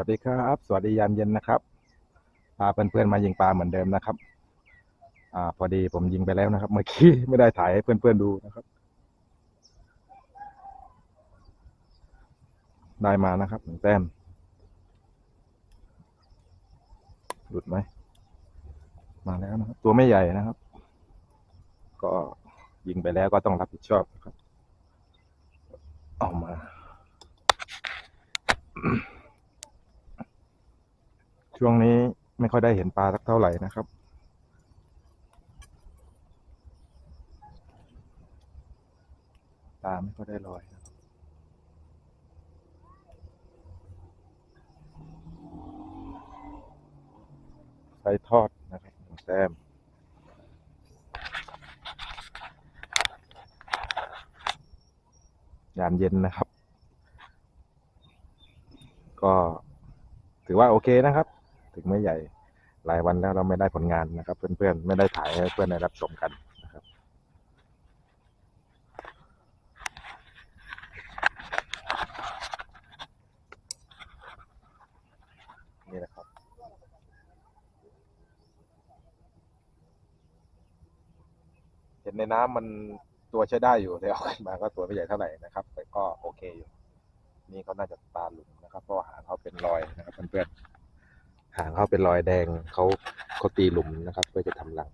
วัสดีครับ สวัสดียามเย็นนะครับพาเพื่อนๆมายิงปลาเหมือนเดิมนะครับ อ่า พอดีผมยิงไปแล้วนะครับ เมื่อกี้ไม่ได้ถ่ายให้เพื่อนๆดูนะครับ ได้มานะครับหนึ่งแต้มหลุดไหม มาแล้วนะครับตัวไม่ใหญ่นะครับ ก็ยิงไปแล้วก็ต้องรับผิดชอบครับ ออกมา ช่วงนี้ไม่ค่อยได้เห็นปลาสักเท่าไหร่นะครับ ปลาไม่ค่อยได้ลอยนะครับใส่ทอดนะครับแต้มยามเย็นนะครับ ก็ถือว่าโอเคนะครับ ถึงไม่ใหญ่หลายวันแล้วเราไม่ได้ผลงานนะครับ เพื่อนๆไม่ได้ถ่ายให้เพื่อนได้รับชมกันนะครับ นี่นะครับเห็นในน้ำมันตัวใช้ได้อยู่แต่เอาขึ้นมาก็ตัวไม่ใหญ่เท่าไหร่นะครับ แต่ก็โอเคอยู่ นี่เขาน่าจะตาหลุมนะครับเพราะหางเขาเป็นรอยนะครับเพื่อนๆางเขาเป็นรอยแดงเขาเขาตีหลุมนะครับ เพื่อจะทำรัง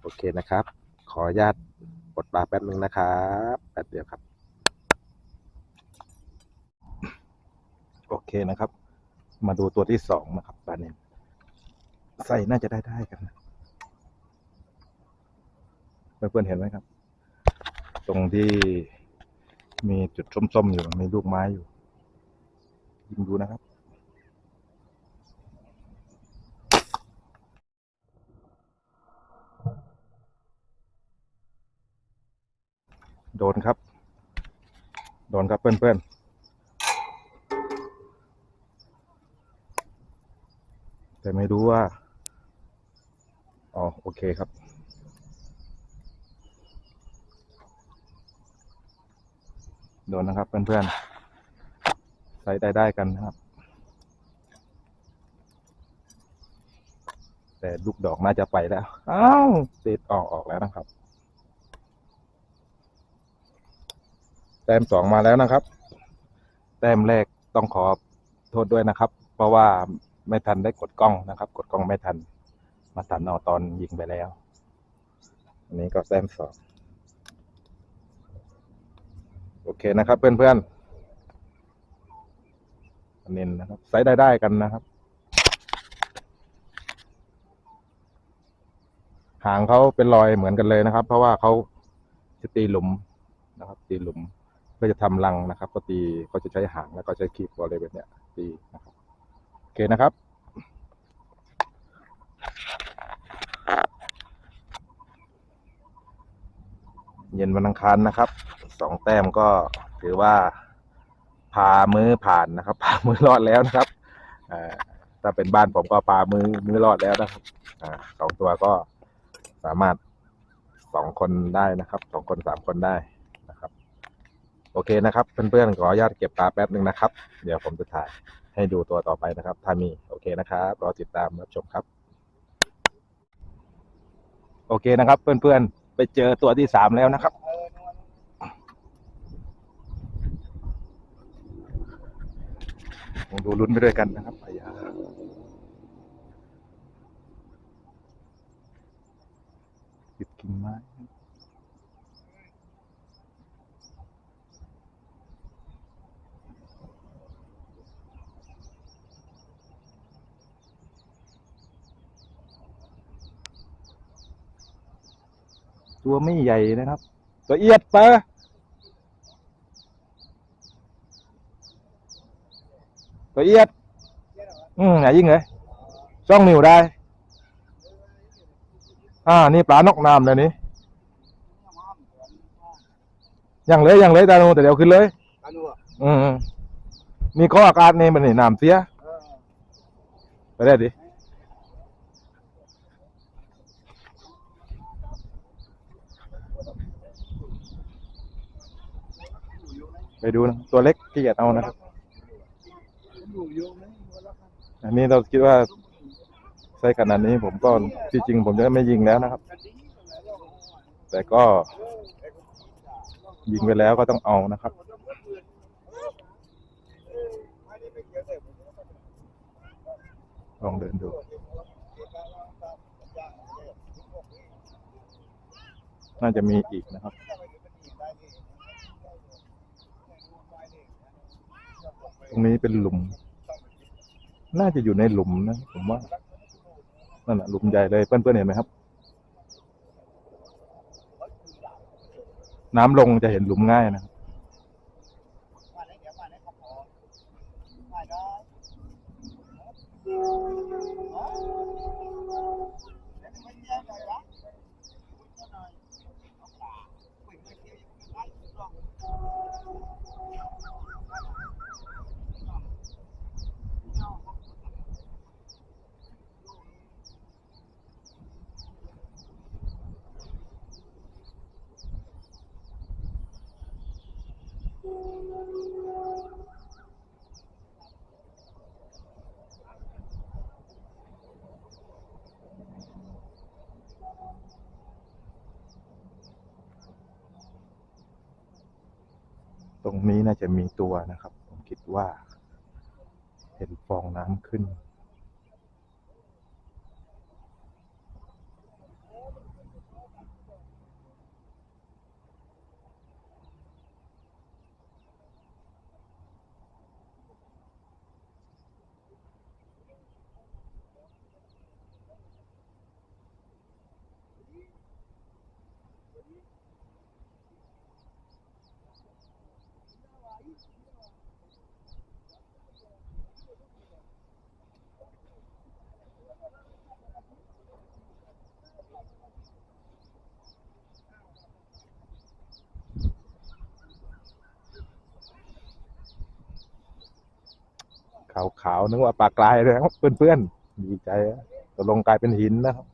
โอเคนะครับ ขออนุญาตปลดปลาแป๊บนึงนะครับแป๊บเดียวครับ โอเคนะครับ มาดูตัวที่สองนะครับปลาเนนใส่น่าจะได้ได้กันนะเพื่อนๆเห็นไหมครับ ตรงที่มีจุดส้มๆอยู่มีลูกไม้อยู่ยิงดูนะครับ โดนครับ โดนครับเพื่อนๆแต่ไม่รู้ว่า อ๋อ โอเคครับ โดนนะครับเพื่อนๆ ใส่ได้ได้กันนะครับ แต่ลูกดอกน่าจะไปแล้ว อ้าวติดออกออกแล้วนะครับ ต้มสองมาแล้วนะครับ แต้มแรกต้องขอโทษด้วยนะครับ เพราะว่าไม่ทันได้กดกล้องนะครับ กดกล้องไม่ทัน มาทันเอาตอนยิงไปแล้ว อันนี้ก็แต้มสองโอเคนะครับ เพื่อนๆอันนี้นะครับไซส์ได้ได้กันนะครับหางเขาเป็นรอยเหมือนกันเลยนะครับ เพราะว่าเขาจะตีหลุมนะครับ ตีหลุม เพื่อจะทำรังนะครับ ก็ตีเขาจะใช้หางแล้วก็ใช้ขีดบริเวณเนี้ยตีนะครับโอเคนะครับเย็นวันอังคารนะครับสองแต้มก็ถือว่าพามือผ่านนะครับพามือรอดแล้วนะครับถ้าเป็นบ้านผมก็พามือมือรอดแล้วนะครับอสองตัวก็สามารถสองคนได้นะครับสองคนสามคนได้ โอเคนะครับ เพื่อนๆขออนุญาตเก็บปลาแป๊บหนึ่งนะครับ เดี๋ยวผมจะถ่ายให้ดูตัวต่อไปนะครับ ถ้ามีโอเคนะครับรอติดตามรับชมครับ โอเคนะครับ เพื่อนๆไปเจอตัวที่สามแล้วนะครับลองดูลุ้นไปด้วยกันนะครับอายาติดกิ่งไม้ ตัวไม่ใหญ่นะครับตัวเอียดปะตัวเอียด อืมไหนยิงเลยช่องนิ้วได้ อ่า นี่ปลานกน้ำเลยนี่ยังเลยยังเลยตาโนแต่เดี๋ยวขึ้นเลยอันนู้นอะอืมอืมมีข้ออากาศนี่มันนี่น้ำเสียเออไปได้ดิ ไปดูนะตัวเล็กที่อยากเอานะครับ อันนี้เราคิดว่าใช้ขนาดนี้ผมก็ที่จริงผมจะไม่ยิงแล้วนะครับ แต่ก็ ยิงไปแล้วก็ต้องเอานะครับลองเดินดูน่าจะมีอีกนะครับ ตรงนี้เป็นหลุม น่าจะอยู่ในหลุมนะผมว่านั่นแหละหลุมใหญ่เลยเพื่อนๆเห็นไหมครับ น้ำลงจะเห็นหลุมง่ายนะครับ ตรงนี้น่าจะมีตัวนะครับ ผมคิดว่า เห็นฟองน้ำขึ้น ขาวๆนึกว่าปลากรายเลยครับเพื่อนๆดีใจอะตกลงกลายเป็นหินนะครับ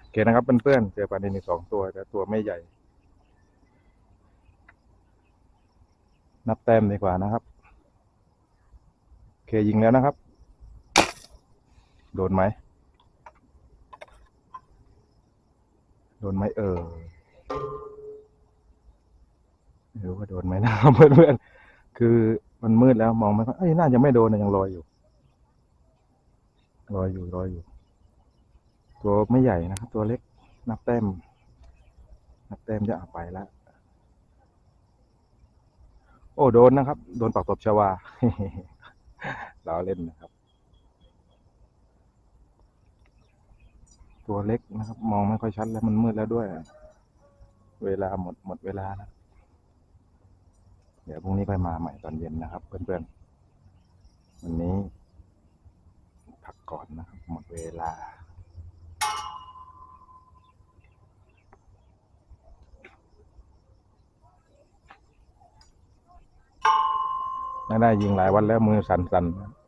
โอเคนะครับเพื่อนๆเจอปลานิลอีกสองตัวแต่ตัวไม่ใหญ่ นับแต้มดีกว่านะครับ โอเคยิงแล้วนะครับ โดนไหม โดนไหมเออไม่รู้ว่าโดนไหมนะครับเพื่อนๆคือมันมืดแล้วมองไม่ค่อยเอ้ยน่าจะไม่โดนนะยังลอยอยู่ลอยอยู่ลอยอยู่ ตัวไม่ใหญ่นะครับ ตัวเล็กนับแต้มนับแต้มจะเอาไปแล้วโอ้โดนนะครับ โดนปักตบชวาเราเล่นนะครับ ตัวเล็กนะครับ มองไม่ค่อยชัดแล้วมันมืดแล้วด้วย เวลาหมดหมดเวลาแล้วเดี๋ยวพรุ่งนี้ค่อยมาใหม่ตอนเย็นนะครับ เพื่อนๆ วันนี้พักก่อนนะครับ หมดเวลาไม่ได้ยิงหลายวันแล้วมือสั่นๆ